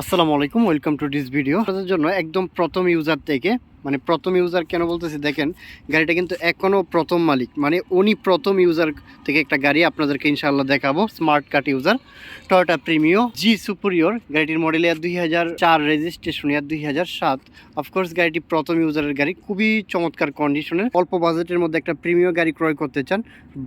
আসসালামু আলাইকুম welcome to this video. আপনাদের জন্য একদম প্রথম ইউজার থেকে মানে প্রথম ইউজার কেন বলতেছি, দেখেন, গাড়িটা কিন্তু এখনও প্রথম মালিক। মানে উনি প্রথম ইউজার থেকে একটা গাড়ি আপনাদেরকে ইনশাল্লাহ দেখাবো smart card user Toyota Premio G superior গাড়িটির মডেল ইয়ার দুই হাজার চার রেজিস্ট্রেশন ইয়ার দুই হাজার সাত। অফকোর্স গাড়িটি প্রথম ইউজারের গাড়ি, খুবই চমৎকার কন্ডিশনের অল্প বাজেটের মধ্যে একটা প্রিমিয় গাড়ি ক্রয় করতে চান,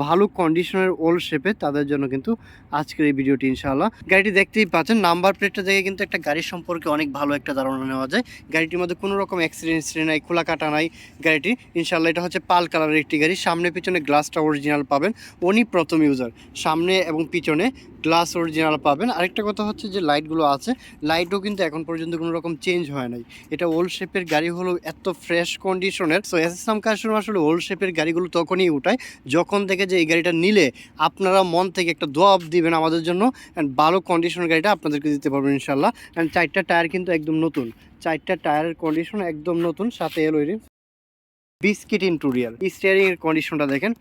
ভালো কন্ডিশনের ওল্ড শেপে তাদের জন্য কিন্তু আজকের এই ভিডিওটি ইনশাআল্লাহ। গাড়িটি দেখতেই পাচ্ছেন নাম্বার প্লেটটা দেখে কিন্তু একটা গাড়ির সম্পর্কে অনেক ভালো একটা ধারণা নেওয়া যায়। গাড়িটির মধ্যে কোনো রকম অ্যাক্সিডেন্ট নাই, খোলা কাটা নাই গাড়িটি। ইনশাল্লাহ এটা হচ্ছে পাল কালারের একটি গাড়ি। সামনে পিছনে গ্লাসটা অরিজিনাল পাবেন। উনি প্রথম ইউজার সামনে এবং পিছনে গ্লাস অরিজিনাল পাবেন। আরেকটা কথা হচ্ছে যে লাইটগুলো আছে লাইটও কিন্তু এখন পর্যন্ত কোনো রকম চেঞ্জ হয় নাই। এটা ওল্ড শেপের গাড়ি হলো এত ফ্রেশ কন্ডিশনের সো এসএসএম কাস্টমার আসলে ওল্ড শেপের গাড়িগুলো তখনই উঠায়, যখন থেকে যে এই গাড়িটা নিলে আপনারা মন থেকে একটা দোয়া দিবেন আমাদের জন্য। অ্যান্ড ভালো কন্ডিশনের গাড়িটা আপনাদেরকে দিতে পারবেন ইনশাল্লাহ অ্যান্ড চারটা টায়ার কিন্তু একদম নতুন। চারটা টায়ারের কন্ডিশন একদম নতুন, সাথে এলো বিস্কিট ইন্টুরিয়াল স্টিয়ারিং এর কন্ডিশনটা দেখেন।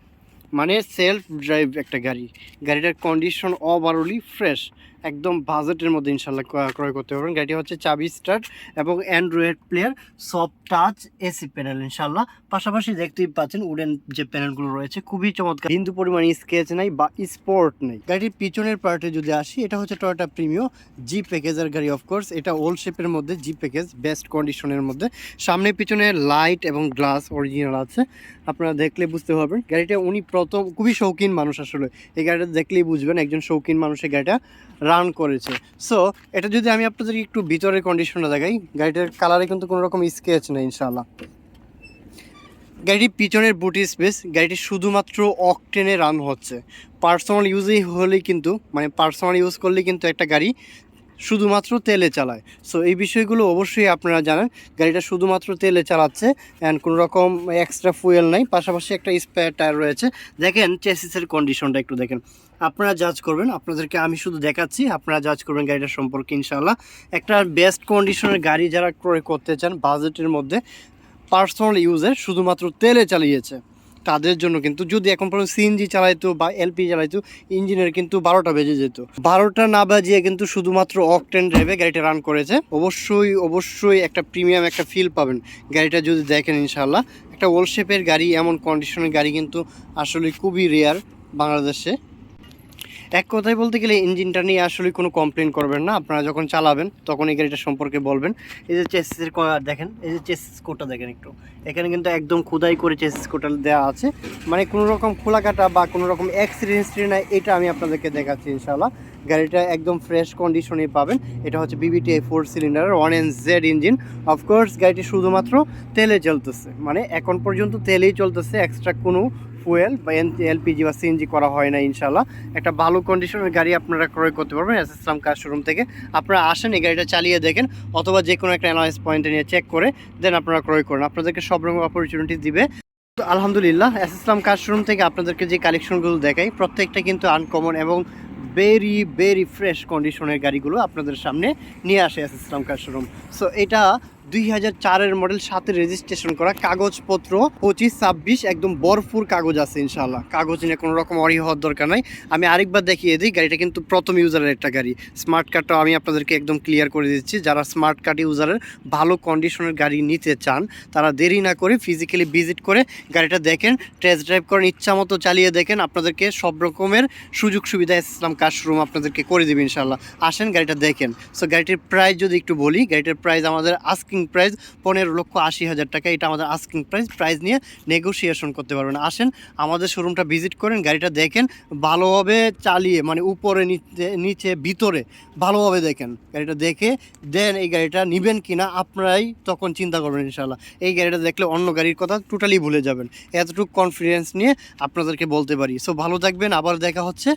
মানে সেলফ ড্রাইভ একটা গাড়ি। গাড়িটার কন্ডিশন অভারলি ফ্রেশ একদম বাজেটের মধ্যে ইনশাল্লাহ ক্রয়- করতে পারবেন। গাড়িটি হচ্ছে চাবি স্টার্ট এবং Android player soft touch AC panel ইনশাল্লাহ পাশাপাশি দেখতেই পাচ্ছেন উডেন যে প্যানেলগুলো রয়েছে, খুবই চমৎকার। বিন্দু পরিমাণ স্কেচ নাই বা স্পোর্ট নেই। গাড়ির পিছনের পার্টে যদি আসি, এটা হচ্ছে টয়োটা প্রিমিও জি প্যাকেজের গাড়ি অফকোর্স এটা ওল্ড শেপের মধ্যে জি প্যাকেজ বেস্ট কন্ডিশনের মধ্যে। সামনে পিছনে লাইট এবং গ্লাস অরিজিনাল আছে। আপনারা দেখলে বুঝতে পারবেন। গাড়িটা উনি প্রথম, খুবই শৌখিন মানুষ আসলে। এই গাড়িটা দেখলেই বুঝবেন, একজন শৌখিন মানুষের গাড়িটা। রান করেছে। সো এটা যদি আমি আপনাদের একটু ভিতরের কন্ডিশনটা দেখাই, গাড়িটার কালারে কিন্তু কোনো রকম স্কেচ নেই ইনশাল্লাহ গাড়িটি পিছনের বুটি স্পেস গাড়িটি শুধুমাত্র অকটেনে রান হচ্ছে। পার্সোনাল ইউজেই হলেই কিন্তু মানে পার্সোনাল ইউজ করলেই কিন্তু একটা গাড়ি শুধুমাত্র তেলে চালায়। সো এই বিষয়গুলো অবশ্যই আপনারা জানেন। গাড়িটা শুধুমাত্র তেলে চালাচ্ছে অ্যান্ড কোনো রকম এক্সট্রা ফুয়েল নাই। পাশাপাশি একটা স্পেয়ার টায়ার রয়েছে। দেখেন চেসিসের কন্ডিশনটা একটু দেখেন। আপনারা জাজ করবেন। আপনাদেরকে আমি শুধু দেখাচ্ছি। আপনারা জাজ করবেন গাড়িটার সম্পর্কে ইনশাল্লাহ একটা বেস্ট কন্ডিশনের গাড়ি যারা ক্রয় করতে চান বাজেটের মধ্যে পার্সোনাল ইউজে শুধুমাত্র তেলে চালিয়েছে। তাদের জন্য কিন্তু, যদি এখন পর্যন্ত সিএনজি চালাইতো বা এলপি চালাইতো, ইঞ্জিনের কিন্তু বারোটা বেজে যেত। বারোটা না বাজিয়ে কিন্তু শুধুমাত্র অকটেন ড্রাইভে গাড়িটা রান করেছে। অবশ্যই অবশ্যই একটা প্রিমিয়াম একটা ফিল পাবেন। গাড়িটা যদি দেখেন ইনশাল্লাহ একটা ওল্ড শেপের গাড়ি, এমন কন্ডিশনের গাড়ি কিন্তু আসলে খুবই রেয়ার বাংলাদেশে। এক কথায় বলতে গেলে ইঞ্জিনটা নিয়ে আসলে কোনো কমপ্লেন করবেন না। আপনারা যখন চালাবেন তখন এই গাড়িটা সম্পর্কে বলবেন। এই যে চেসিসের দেখেন, এই যে চেসিস কোডটা দেখেন একটু। এখানে কিন্তু একদম খোদাই করে চেসিস কোডটা দেওয়া আছে। মানে কোনো রকম খোলা কাটা বা কোনো রকম অ্যাক্সিডেন্ট নাই, এটা আমি আপনাদেরকে দেখাচ্ছি ইনশাল্লাহ গাড়িটা একদম ফ্রেশ কন্ডিশনে পাবেন। এটা হচ্ছে VVT four cylinder one N Z engine of course গাড়িটি শুধুমাত্র তেলে চলতেছে। মানে এখন পর্যন্ত তেলেই চলতেছে এক্সট্রা কোনো ফুয়েল বা এলপিজি বা সিএনজি করা হয় না ইনশাল্লাহ একটা ভালো কন্ডিশনের গাড়ি আপনারা ক্রয় করতে পারবেন এস ইসলাম কার শোরুম থেকে। আপনারা আসেন, এই গাড়িটা চালিয়ে দেখেন, অথবা যে কোনো একটা অ্যানালাইস পয়েন্টে নিয়ে চেক করে দেন আপনারা ক্রয় করুন। আপনাদেরকে সব রকম অপরচুনিটি দিবে। আলহামদুলিল্লাহ এস ইসলাম কার শোরুম থেকে আপনাদেরকে যে কালেকশনগুলো দেখাই, প্রত্যেকটা কিন্তু আনকমন এবং ভেরি ভেরি ফ্রেশ কন্ডিশনের গাড়িগুলো আপনাদের সামনে নিয়ে আসে S Islam car showroom so এটা দুই হাজার চারের মডেল সাথে রেজিস্ট্রেশন করা কাগজপত্র, পঁচিশ, ছাব্বিশ, একদম বরফুর কাগজ আছে ইনশাল্লাহ কাগজ নিয়ে কোনো রকম অরি হওয়ার দরকার নাই। আমি আরেকবার দেখিয়ে দিই, গাড়িটা কিন্তু প্রথম ইউজারের একটা গাড়ি। স্মার্ট কার্ডটাও আমি আপনাদেরকে একদম ক্লিয়ার করে দিচ্ছি। যারা স্মার্ট কার্ড ইউজারের ভালো কন্ডিশনের গাড়ি নিতে চান, তারা দেরি না করে ফিজিক্যালি ভিজিট করে গাড়িটা দেখেন টেস্ট ড্রাইভ করেন ইচ্ছা মতো চালিয়ে দেখেন। আপনাদেরকে সব রকমের সুযোগ সুবিধা ইসলাম কাশরুম আপনাদেরকে করে দেবে ইনশাল্লাহ আসেন গাড়িটা দেখেন। সো গাড়িটির প্রাইস যদি একটু বলি, গাড়িটার প্রাইস আমাদের আস্কিং প্রাইস পনেরো লক্ষ আশি হাজার টাকা, এটা আমাদের আস্কিং প্রাইস প্রাইস নিয়ে নেগোসিয়েশন করতে পারবেন। আসেন, আমাদের শোরুমটা ভিজিট করেন, গাড়িটা দেখেন, ভালোভাবে চালিয়ে মানে উপরে, নিচে নিচে, ভিতরে, ভালোভাবে দেখেন। গাড়িটা দেখে, দেন এই গাড়িটা নেবেন কিনা, আপনারাই তখন চিন্তা করবেন ইনশাল্লাহ এই গাড়িটা দেখলে অন্য গাড়ির কথা টোটালি ভুলে যাবেন। এতটুকু কনফিডেন্স নিয়ে আপনাদেরকে বলতে পারি। সো ভালো থাকবেন, আবার দেখা হচ্ছে।